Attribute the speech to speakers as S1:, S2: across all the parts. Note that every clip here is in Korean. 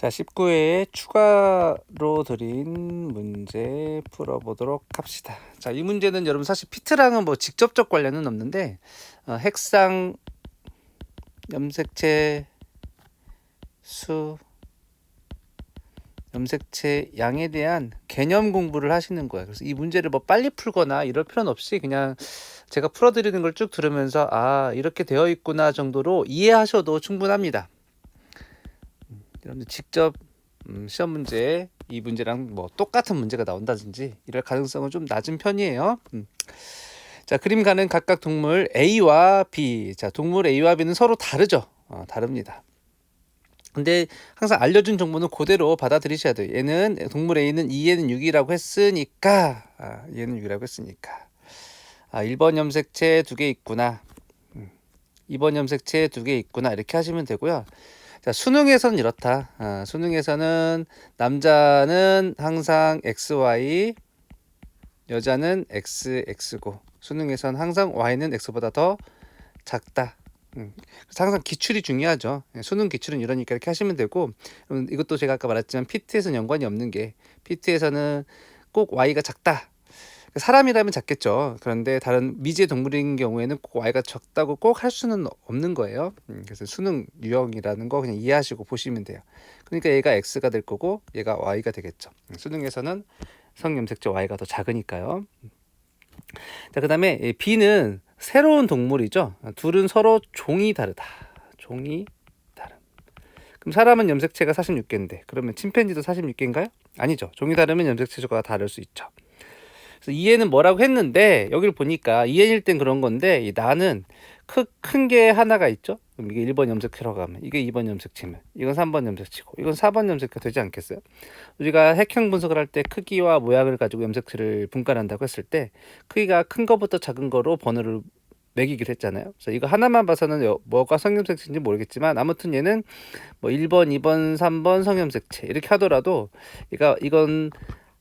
S1: 자, 19회에 추가로 드린 문제 풀어보도록 합시다. 자, 이 문제는 여러분 사실 피트랑은 뭐 직접적 관련은 없는데 어, 핵상 염색체 수 염색체 양에 대한 개념 공부를 하시는 거예요. 그래서 이 문제를 뭐 빨리 풀거나 이럴 필요는 없이 그냥 제가 풀어드리는 걸 쭉 들으면서 아 이렇게 되어 있구나 정도로 이해하셔도 충분합니다. 음, 여러분들 직접 음, 시험 문제 이 문제랑 뭐 똑같은 문제가 나온다든지 이럴 가능성은 좀 낮은 편이에요. 음. 자 그림 가는 각각 동물 A와 B. 자 동물 A와 B는 서로 다르죠. 어, 다릅니다. 근데 항상 알려준 정보는 그대로 받아들이셔야 돼요. 얘는 동물 A는 2에는 6이라고 했으니까 아, 얘는 6이라고 했으니까 아 1번 염색체 두 개 있구나. 음, 2번 염색체 두 개 있구나 이렇게 하시면 되고요. 자 수능에서는 이렇다. 아, 수능에서는 남자는 항상 XY 여자는 XX고 수능에서는 항상 Y는 X보다 더 작다. 음, 그래서 항상 기출이 중요하죠. 예, 수능 기출은 이러니까 이렇게 하시면 되고 음, 이것도 제가 아까 말했지만 PT에서는 연관이 없는 게 PT에서는 꼭 Y가 작다. 사람이라면 작겠죠. 그런데 다른 미지의 동물인 경우에는 꼭 Y가 적다고 꼭 할 수는 없는 거예요. 음, 그래서 수능 유형이라는 거 그냥 이해하시고 보시면 돼요. 그러니까 얘가 X가 될 거고 얘가 Y가 되겠죠. 음, 수능에서는 성염색체 Y가 더 작으니까요. 자, 그 다음에 B는 새로운 동물이죠. 둘은 서로 종이 다르다. 종이 다름. 그럼 사람은 염색체가 46개인데 그러면 침팬지도 46개인가요? 아니죠. 종이 다르면 염색체가 다를 수 있죠. 그래서 이해는 뭐라고 했는데 여기를 보니까 이해일 땐 그런 건데 이 나는 큰 게 하나가 있죠. 그럼 이게 1번 염색체라고 하면 이게 2번 염색체면 이건 3번 염색체고 이건 4번 염색체가 되지 않겠어요? 우리가 핵형 분석을 할 때 크기와 모양을 가지고 염색체를 분간한다고 했을 때 크기가 큰 거부터 작은 거로 번호를 매기기로 했잖아요. 그래서 이거 하나만 봐서는 뭐가 성염색체인지 모르겠지만 아무튼 얘는 뭐 1번, 2번, 3번 성염색체 이렇게 하더라도 이가 이건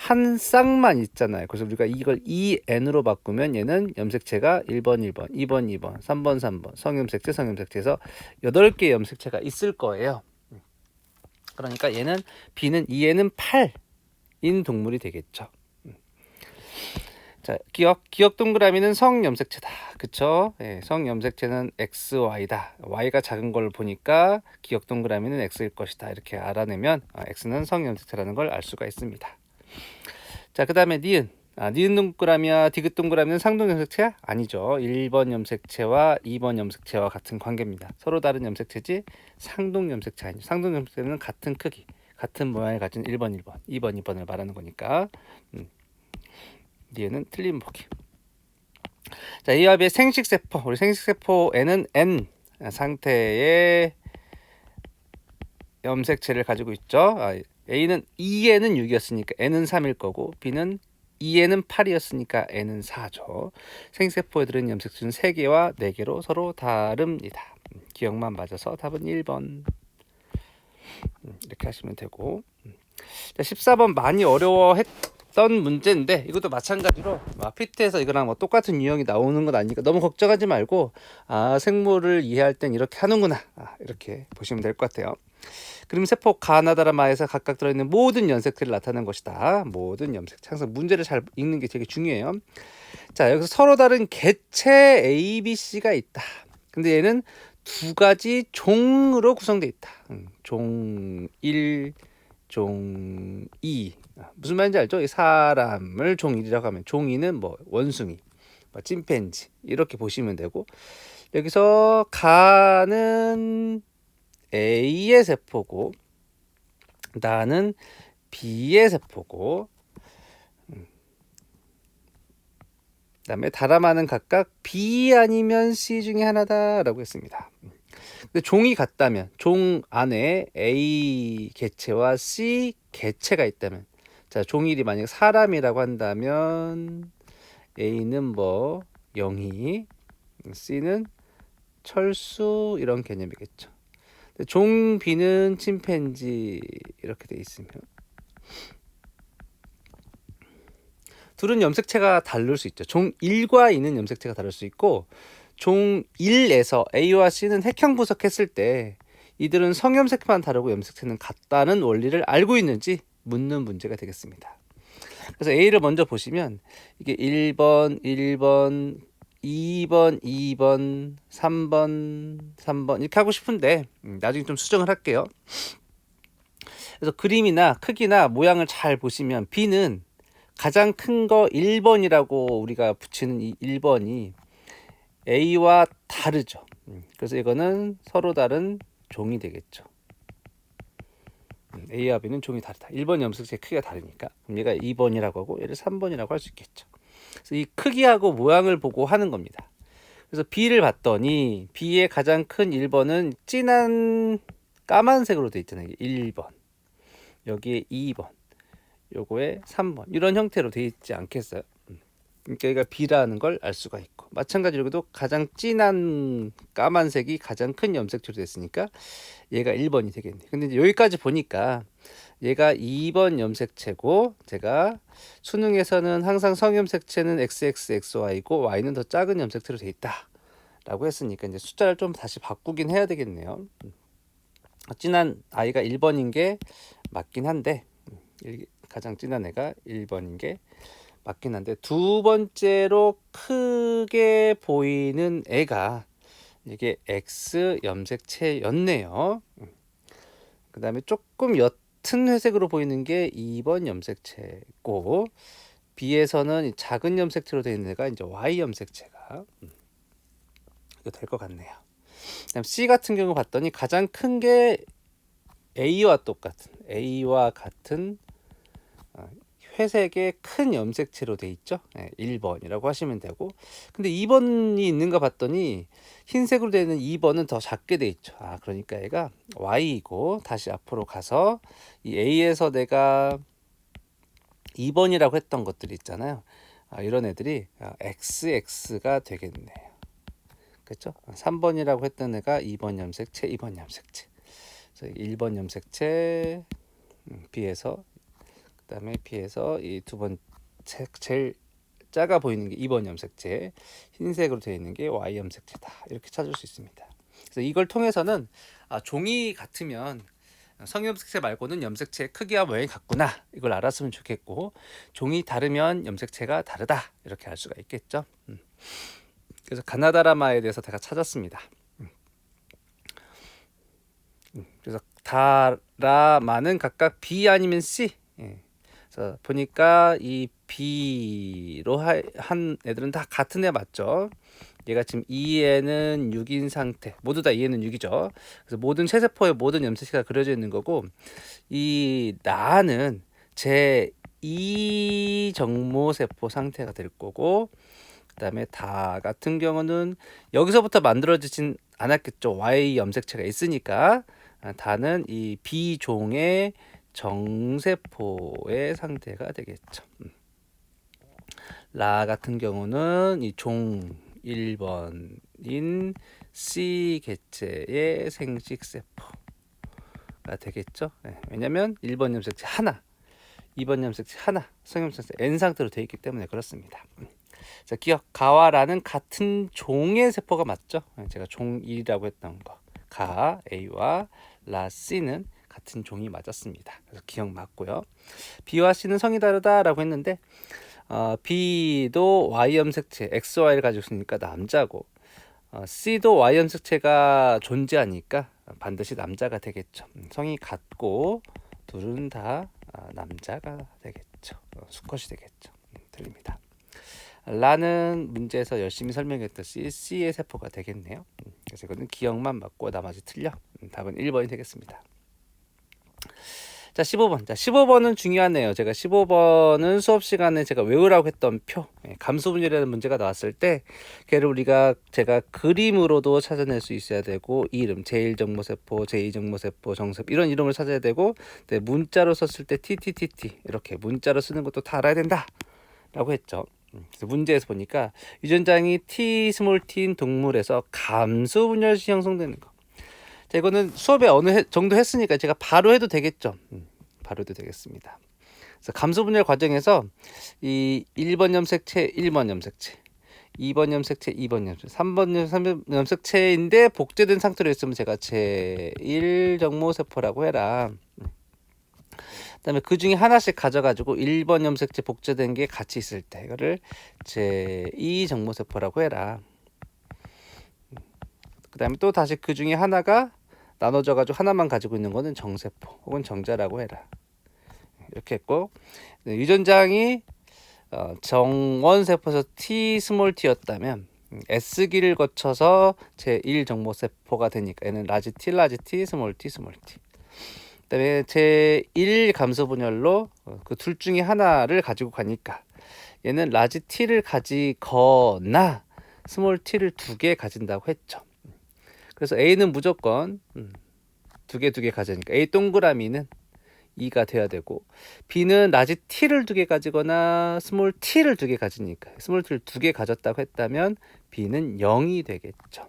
S1: 한 쌍만 있잖아요. 그래서 우리가 이걸 EN으로 바꾸면 얘는 염색체가 1번, 1번, 2번, 2번, 3번, 3번, 성염색체, 성염색체에서 8개 염색체가 있을 거예요. 그러니까 얘는 B는 E에는 8인 동물이 되겠죠. 자, 기억 기억 동그라미는 성염색체다. 그쵸? 네, 성염색체는 XY다. Y가 작은 걸 보니까 기억 동그라미는 X일 것이다. 이렇게 알아내면 아, X는 성염색체라는 걸 알 수가 있습니다. 자, 그 다음에 니은. 아, 니은 동그라미와 디귿 동그라미는 상동 염색체야? 아니죠. 1번 염색체와 2번 염색체와 같은 관계입니다. 서로 다른 염색체지 상동 염색체 아니죠. 상동 염색체는 같은 크기, 같은 모양을 가진 1번, 1번, 2번, 2번을 말하는 거니까. 음. 니은은 틀린 보기. 자, 이와 비해 생식세포. 우리 생식세포에는 N 상태의 염색체를 가지고 있죠. 아, A는 2에는 6이었으니까 N은 3일 거고 B는 2에는 8이었으니까 N은 4죠. 생세포에 들은 염색체는 3개와 4개로 서로 다릅니다. 기억만 맞아서 답은 1번. 음, 이렇게 하시면 되고. 음. 자, 14번 많이 어려워했 던 문제인데 이것도 마찬가지로 피트에서 이거랑 뭐 똑같은 유형이 나오는 건 아니니까 너무 걱정하지 말고 아 생물을 이해할 땐 이렇게 하는구나 아, 이렇게 보시면 될 것 같아요. 그림 세포 가나다라마에서 각각 들어있는 모든 염색체를 나타낸 것이다. 모든 염색체. 항상 문제를 잘 읽는 게 되게 중요해요. 자, 여기서 서로 다른 개체 A, B, C가 있다. 근데 얘는 두 가지 종으로 구성되어 있다. 음, 종 1, 종 2. 아, 무슨 말인지 알죠? 사람을 종 1이라고 하면 종 2는 뭐 원숭이, 뭐 찐팬지 이렇게 보시면 되고 여기서 가는 A의 세포고 나는 B의 세포고 음. 그다음에 다람아는 각각 B 아니면 C 중에 하나다라고 했습니다. 근데 종이 같다면 종 안에 A 개체와 C 개체가 있다면 자 종일이 만약 사람이라고 한다면 A는 뭐 영희 C는 철수 이런 개념이겠죠. 종비는 침팬지 이렇게 돼 있으면 둘은 염색체가 다를 수 있죠. 종 1과 2는 염색체가 다를 수 있고 종 1에서 A와 C는 핵형 분석했을 때 이들은 성염색만 다르고 염색체는 같다는 원리를 알고 있는지 묻는 문제가 되겠습니다. 그래서 A를 먼저 보시면 이게 1번, 1번, 2번, 2번, 3번, 3번 이렇게 하고 싶은데 음, 나중에 좀 수정을 할게요. 그래서 그림이나 크기나 모양을 잘 보시면 B는 가장 큰 거 1번이라고 우리가 붙이는 이 1번이 A와 다르죠. 음, 그래서 이거는 서로 다른 종이 되겠죠. 음, A와 B는 종이 다르다. 1번 염색체 크기가 다르니까. 얘가 2번이라고 하고 얘를 3번이라고 할 수 있겠죠. 그래서 이 크기하고 모양을 보고 하는 겁니다. 그래서 B를 봤더니 B의 가장 큰 1번은 진한 까만색으로 되어 있잖아요. 1번. 여기에 2번. 요거에 3번. 이런 형태로 되어 있지 않겠어요? 음. 그러니까 B라는 걸 알 수가 있고 마찬가지로 여기도 가장 진한 까만색이 가장 큰 염색체로 됐으니까 얘가 1번이 되겠네. 근데 이제 여기까지 보니까 얘가 2번 염색체고 제가 수능에서는 항상 성염색체는 XXXY고 Y는 더 작은 염색체로 돼 있다. 라고 했으니까 이제 숫자를 좀 다시 바꾸긴 해야 되겠네요. 음. 진한 아이가 1번인 게 맞긴 한데 음, 가장 진한 애가 1번인 게 맞긴 한데 두 번째로 크게 보이는 애가 이게 X 염색체였네요. 음. 그 다음에 조금 옅은 회색으로 보이는 게 2번 염색체고 B에서는 작은 염색체로 되어 있는 애가 이제 Y 염색체가 음. 이거 될것 같네요. 그다음 C 같은 경우 봤더니 가장 큰 게 A와 똑같은 A와 같은 어, 회색의 큰 염색체로 돼 있죠. 네, 1번이라고 하시면 되고. 근데 2번이 있는가 봤더니 흰색으로 되는 2번은 더 작게 돼 있죠. 아, 그러니까 얘가 Y이고 다시 앞으로 가서 이 A에서 내가 2번이라고 했던 것들 있잖아요. 아, 이런 애들이 XX가 되겠네요. 그렇죠? 3번이라고 했던 애가 2번 염색체, 2번 염색체. 그래서 1번 염색체 음, B에서 그다음에 B에서 이 두 번째 제일 작아 보이는 게 2번 염색체, 흰색으로 되어 있는 게 Y 염색체다. 이렇게 찾을 수 있습니다. 그래서 이걸 통해서는 아, 종이 같으면 성염색체 말고는 염색체 크기와 모양이 같구나 이걸 알았으면 좋겠고 종이 다르면 염색체가 다르다 이렇게 알 수가 있겠죠. 음. 그래서 가나다라마에 대해서 제가 찾았습니다. 음. 음, 그래서 다라마는 각각 B 아니면 C. 예. 그래서 보니까 이 B로 한 애들은 다 같은 애 맞죠? 얘가 지금 2에는 6인 상태. 모두 다 2에는 6이죠. 그래서 모든 체세포의 모든 염색체가 그려져 있는 거고 이 나는 제 2정모세포 상태가 될 거고 그다음에 다 같은 경우는 여기서부터 만들어지진 않았겠죠. Y 염색체가 있으니까 아, 다는 이 B종의 정세포의 상태가 되겠죠. 음. 라 같은 경우는 이 종 1번인 C 개체의 생식세포가 되겠죠. 네, 왜냐면 1번 염색체 하나, 2번 염색체 하나, 성염색체 N 상태로 되어 있기 때문에 그렇습니다. 음. 자, 기억 가와라는 같은 종의 세포가 맞죠? 네, 제가 종 1이라고 했던 거. 가 A와 라 C는 같은 종이 맞았습니다. 그래서 기억 맞고요. B와 C는 성이 다르다라고 했는데 어, B도 Y 염색체 XY를 가지고 있으니까 남자고 어, C도 Y 염색체가 존재하니까 반드시 남자가 되겠죠. 음, 성이 같고 둘은 다 어, 남자가 되겠죠. 어, 수컷이 되겠죠. 음, 들립니다. 라는 문제에서 열심히 설명했듯이 C의 세포가 되겠네요. 음, 그래서 이거는 기억만 맞고 나머지 틀려. 음, 답은 1번이 되겠습니다. 자, 15번. 자, 15번은 중요하네요. 제가 15번은 수업 시간에 제가 외우라고 했던 표, 예, 감수분열이라는 문제가 나왔을 때, 걔를 우리가 제가 그림으로도 찾아낼 수 있어야 되고, 이름, 제1정모세포, 제2정모세포, 정세포, 이런 이름을 찾아야 되고, 네, 문자로 썼을 때 TTTT, 이렇게 문자로 쓰는 것도 다 알아야 된다. 라고 했죠. 음, 그래서 문제에서 보니까 유전장이 T 스몰 T인 동물에서 감수 분열시 형성되는 거. 자, 이거는 수업에 어느 해, 정도 했으니까 제가 바로 해도 되겠죠. 음, 바로 해도 되겠습니다. 그래서 감수 분열 과정에서 이 1번 염색체, 1번 염색체, 2번 염색체, 2번 염색, 3번 염- 3번 염색체인데 복제된 상태로 있으면 제가 제1 정모세포라고 해라. 그다음에 그 중에 하나씩 가져가지고 1번 염색체 복제된 게 같이 있을 때 이거를 제2 정모세포라고 해라. 그다음에 또 다시 그 중에 하나가 나눠져 가지고 하나만 가지고 있는 거는 정세포 혹은 정자라고 해라. 이렇게 했고 네, 유전장이 어, 정원 세포에서 T 스몰 t였다면 음, S기를 거쳐서 제1 정모 세포가 되니까 얘는 라지 T 라지 T 스몰 T 스몰 T. 그다음에 제1 감소 분열로 어, 그둘 중에 하나를 가지고 가니까 얘는 라지 T를 가지거나 스몰 T를 두 개 가진다고 했죠. 그래서 A는 무조건 음, 두개 두 개 가지니까 A 동그라미는 2가 돼야 되고 B는 라지 T를 두 개 가지거나 스몰 T를 두 개 가지니까 스몰 T를 두 개 가졌다고 했다면 B는 0이 되겠죠.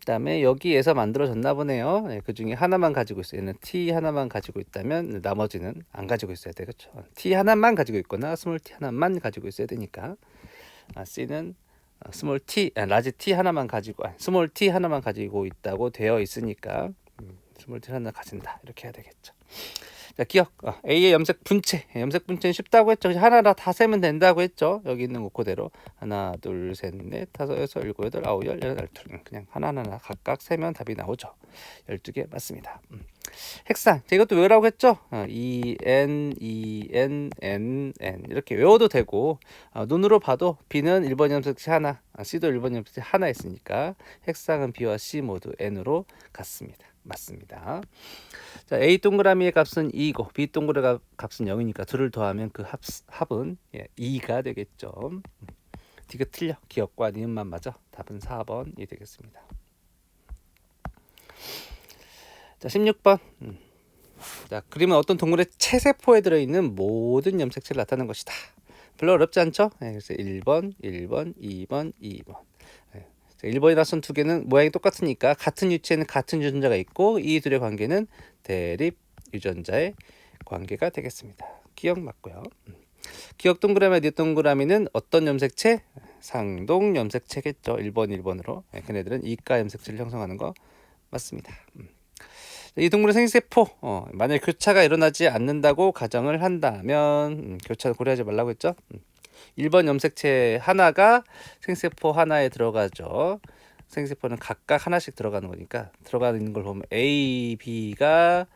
S1: 그다음에 여기에서 만들어졌나 보네요. 네, 그 중에 하나만 가지고 있어요. 얘는 T 하나만 가지고 있다면 나머지는 안 가지고 있어야 되겠죠. T 하나만 가지고 있거나 스몰 T 하나만 가지고 있어야 되니까 아, C는 어, 스몰 T, 아, 라지 T 하나만 가지고 아, 스몰 T 하나만 가지고 있다고 되어 있으니까 음, 스몰 T 하나 가진다 이렇게 해야 되겠죠. 자 기억 어, A의 염색 분체 염색 분체는 쉽다고 했죠. 하나하나 다 세면 된다고 했죠. 여기 있는 거 그대로 하나 둘 셋 넷 다섯 여섯 일곱 여덟 아홉 열 열하나 둘 그냥 하나 하나 각각 세면 답이 나오죠. 12개 맞습니다. 음. 자, 이것도 외우라고 했죠. 어, E N E N N N 이렇게 외워도 되고 어, 눈으로 봐도 B는 1번 염색체 하나, 아, C도 1번 염색체 하나 있으니까 핵상은 B와 C 모두 N으로 같습니다. 맞습니다. 자, A 동그라미의 값은 2고 B 동그라미 값은 0이니까 둘을 더하면 그 합, 합은 예, 2가 되겠죠. 음. 디귿 틀려. 기억과 니은만 맞아. 답은 4번이 되겠습니다. 자, 16번. 음. 자, 그림은 어떤 동물의 체세포에 들어있는 모든 염색체를 나타내는 것이다. 별로 어렵지 않죠? 네, 그래서 1번, 1번, 2번, 2번. 네. 1번이랑 손두 개는 모양이 똑같으니까 같은 위치에는 같은 유전자가 있고 이 둘의 관계는 대립 유전자의 관계가 되겠습니다. 기억 맞고요. 음. 기억 동그라미, 니 동그라미는 어떤 염색체? 상동 염색체겠죠. 1번, 1번으로. 네, 걔네들은 이가 염색체를 형성하는 거 맞습니다. 음. 이 동물의 생세포 어, 만약 교차가 일어나지 않는다고 가정을 한다면 음, 교차를 고려하지 말라고 했죠. 음. 1번 염색체 하나가 생세포 하나에 들어가죠. 생세포는 각각 하나씩 들어가는 거니까 들어가 있는 걸 보면 A, B가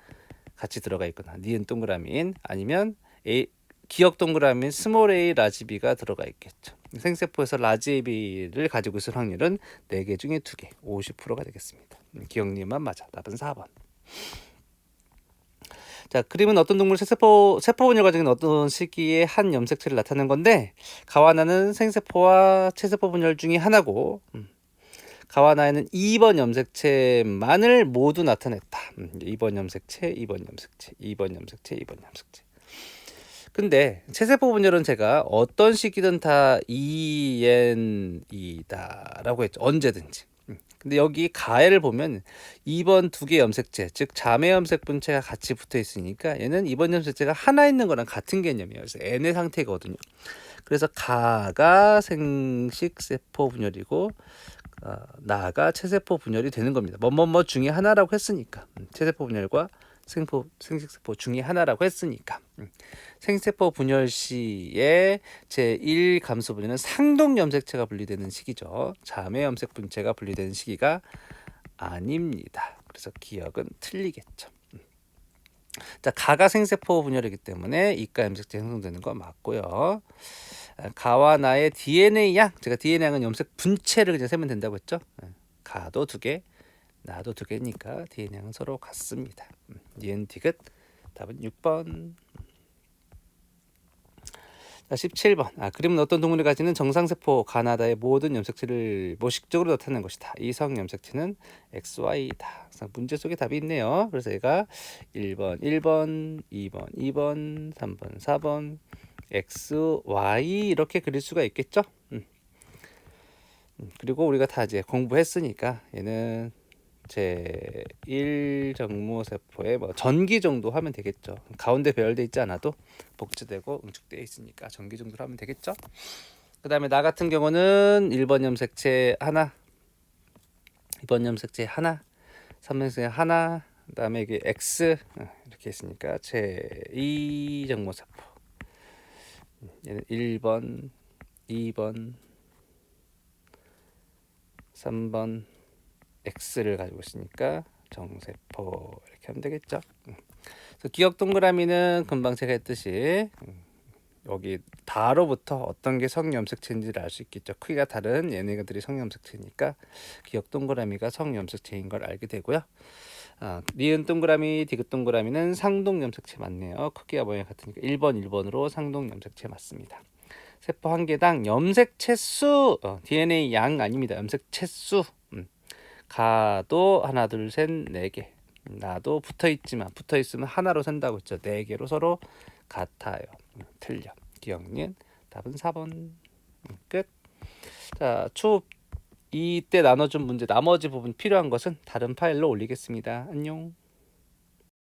S1: 같이 들어가 있거나 니은 동그라미인 아니면 A 기억 동그라미인 스몰 a 라지 b가 들어가 있겠죠. 생세포에서 라지 b를 가지고 있을 확률은 4개 중에 2개, 50%가 되겠습니다. 음, 기억님만 맞아. 답은 4번. 자, 그림은 어떤 동물 세포 분열 과정인 어떤 시기에 한 염색체를 나타낸 건데 가와나는 생세포와 체세포 분열 중에 하나고 음, 가와나에는 2번 염색체만을 모두 나타냈다. 음, 2번 염색체, 2번 염색체, 2번 염색체, 2번 염색체. 근데 체세포 분열은 제가 어떤 시기든 다 EN이다라고 했죠. 언제든지. 음, 근데 여기 가해를 보면 2번 두 개 염색체, 즉 자매 염색 분체가 같이 붙어 있으니까 얘는 2번 염색체가 하나 있는 거랑 같은 개념이에요. 그래서 N의 상태거든요. 그래서 가가 생식 세포 분열이고 어, 나가 체세포 분열이 되는 겁니다. 뭐뭐뭐 중에 하나라고 했으니까 음, 체세포 분열과 생포 생식세포 중에 하나라고 했으니까 음, 생세포 분열 시에 제1 감소 분열은 상동 염색체가 분리되는 시기죠. 자매 염색 분체가 분리되는 시기가 아닙니다. 그래서 기억은 틀리겠죠. 음. 자, 가가 생세포 분열이기 때문에 이가 염색체 형성되는 거 맞고요. 아, 가와 나의 DNA 양, 제가 DNA 양은 염색 분체를 그냥 세면 된다고 했죠. 예, 가도 두 개, 나도 두 개니까 DNA 양은 서로 같습니다. 음, 니은 디귿 답은 6번. 자, 17번. 아, 그림은 어떤 동물이 가지는 정상세포 가나다의 모든 염색체를 모식적으로 나타낸 것이다. 이성 염색체는 XY다. 문제 속에 답이 있네요. 그래서 얘가 1번, 1번, 2번, 2번, 3번, 4번, X, Y 이렇게 그릴 수가 있겠죠. 음. 음, 그리고 우리가 다 이제 공부했으니까 얘는 제 1 정모 세포의 뭐 전기 정도 하면 되겠죠. 가운데 배열돼 있지 않아도 복제되고 응축되어 있으니까 전기 정도로 하면 되겠죠. 그 다음에 나 같은 경우는 1번 염색체 하나, 2번 염색체 하나, 3번 염색체 하나, 그 다음에 이게 X 어, 이렇게 있으니까 제 2 정모세포. 얘는 1번, 2번, 3번 X를 가지고 있으니까 정세포 이렇게 하면 되겠죠. 음. 그래서 기억 동그라미는 금방 제가 했듯이 음, 여기 다로부터 어떤 게 성염색체인지를 알 수 있겠죠. 크기가 다른 얘네들이 성염색체니까 기억 동그라미가 성염색체인 걸 알게 되고요. 아, 니은 동그라미, 디귿 동그라미는 상동 염색체 맞네요. 크기가 모양이 같으니까 1번, 1번으로 상동 염색체 맞습니다. 세포 한 개당 염색체 수 어, DNA 양 아닙니다. 염색체 수 음. 가도 하나 둘 셋 네 개. 나도 붙어 있지만 붙어 있으면 하나로 센다고 했죠. 네 개로 서로 같아요. 음, 틀려. 기억니은 답은 4번. 음, 끝. 자, 추 이때 나눠준 문제 나머지 부분 필요한 것은 다른 파일로 올리겠습니다. 안녕.